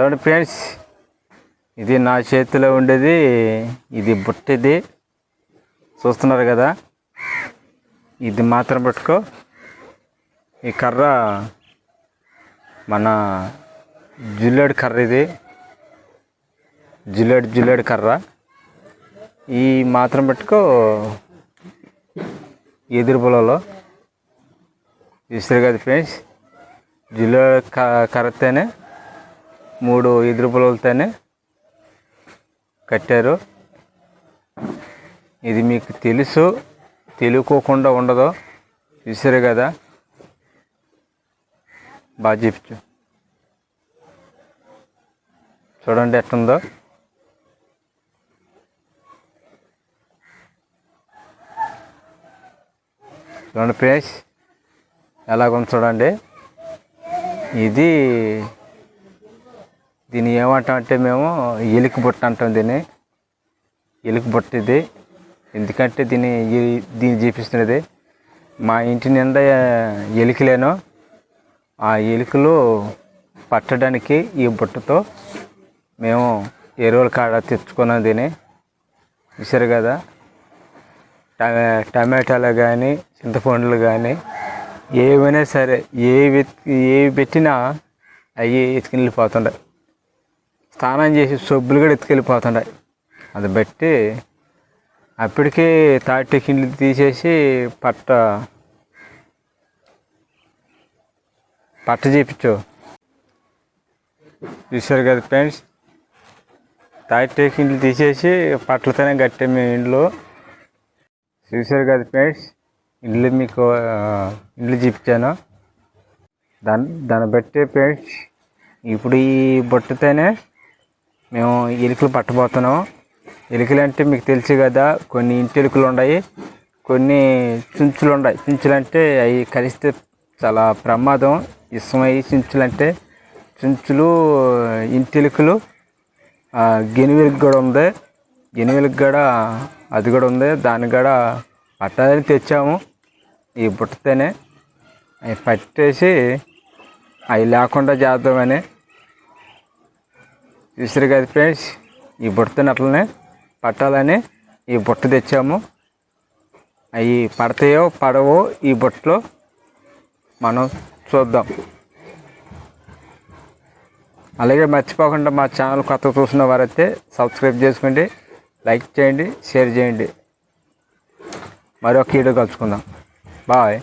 చూడండి ఫ్రెండ్స్ ఇది నా చేతిలో ఉండేది ఇది బుట్టిది. చూస్తున్నారు కదా? ఇది మాత్రం పట్టుకో. ఈ కర్ర మన జిల్లేడు కర్ర ఇది. జిల్లేడు జిల్లేడు కర్ర. ఈ మాత్రం పెట్టుకో. ఎదురు పొలంలో. చూస్తారు కదా ఫ్రెండ్స్? జిల్లా కర్రతేనే మూడు ఎదురు పొలాలతోనే కట్టారు. ఇది మీకు తెలుసు తెలియకోకుండా ఉండదు. చూసారు కదా? బాగా చెప్పు. చూడండి ఎట్టుందో. చూడండి ప్లేస్ ఎలాగుంది చూడండి. ఇది దీన్ని ఏమంటాం అంటే మేము ఎలుక బుట్ట అంటాం దీన్ని. ఎలుక బుట్ట ఇది. ఎందుకంటే దీన్ని దీన్ని చూపిస్తున్నది. మా ఇంటి నిండా ఎలుకలేను ఆ ఎలుకలు పట్టడానికి ఈ బుట్టతో మేము ఎరువుల కాడ తెచ్చుకున్నాం దీన్ని. చూసారు కదా? టమా టమాటాలు కానీ చింతపండులు కానీ ఏవైనా సరే ఏ ఏవి పెట్టినా అవి ఎత్తుకెళ్ళిపోతుండే స్నానం చేసి సబ్బులు కూడా ఎత్తుకెళ్ళిపోతుండే. అది బట్టి అప్పటికే తాటి కిండ్లు తీసేసి పట్ట పట్ట చేపించు. చూసారు కదా ఫ్రెండ్స్? తాటి కిండ్లు తీసేసి పట్లతోనే కట్టాం మేము ఇంట్లో చూసారు కదా ఫ్రెండ్స్? ఇండ్లు మీకు ఇండ్లు చూపించాను. దాన్ని దాన్ని బట్టి ఫ్రెండ్స్ ఇప్పుడు ఈ బొట్టుతోనే మేము ఎలుకలు పట్టబోతున్నాం. ఎలుకలు అంటే మీకు తెలుసు కదా కొన్ని ఇంటి ఎలుకలు ఉన్నాయి కొన్ని చుంచులు ఉన్నాయి. చుంచులు అంటే అవి కలిస్తే చాలా ప్రమాదం. ఇష్టమయ్యి చుంచులు అంటే చుంచులు ఇంటి ఎలుకలు గెనువెలుగు కూడా ఉంది. గెనువెలుగు కూడా అది కూడా ఉంది. దాన్ని కూడా పట్టాలని తెచ్చాము ఈ బుట్టతోనే. అవి పట్టేసి అవి లేకుండా చేద్దామని చూసారు కదా ఫ్రెండ్స్. ఈ బుట్టని అట్లనే పట్టాలని ఈ బుట్ట తెచ్చాము. అవి పడతాయో పడవో ఈ బుట్టలో మనం చూద్దాం. అలాగే మర్చిపోకుండా మా ఛానల్ కొత్త చూసిన వారైతే సబ్స్క్రైబ్ చేసుకోండి లైక్ చేయండి షేర్ చేయండి. మరొక వీడియో కలుసుకుందాం. బాయ్.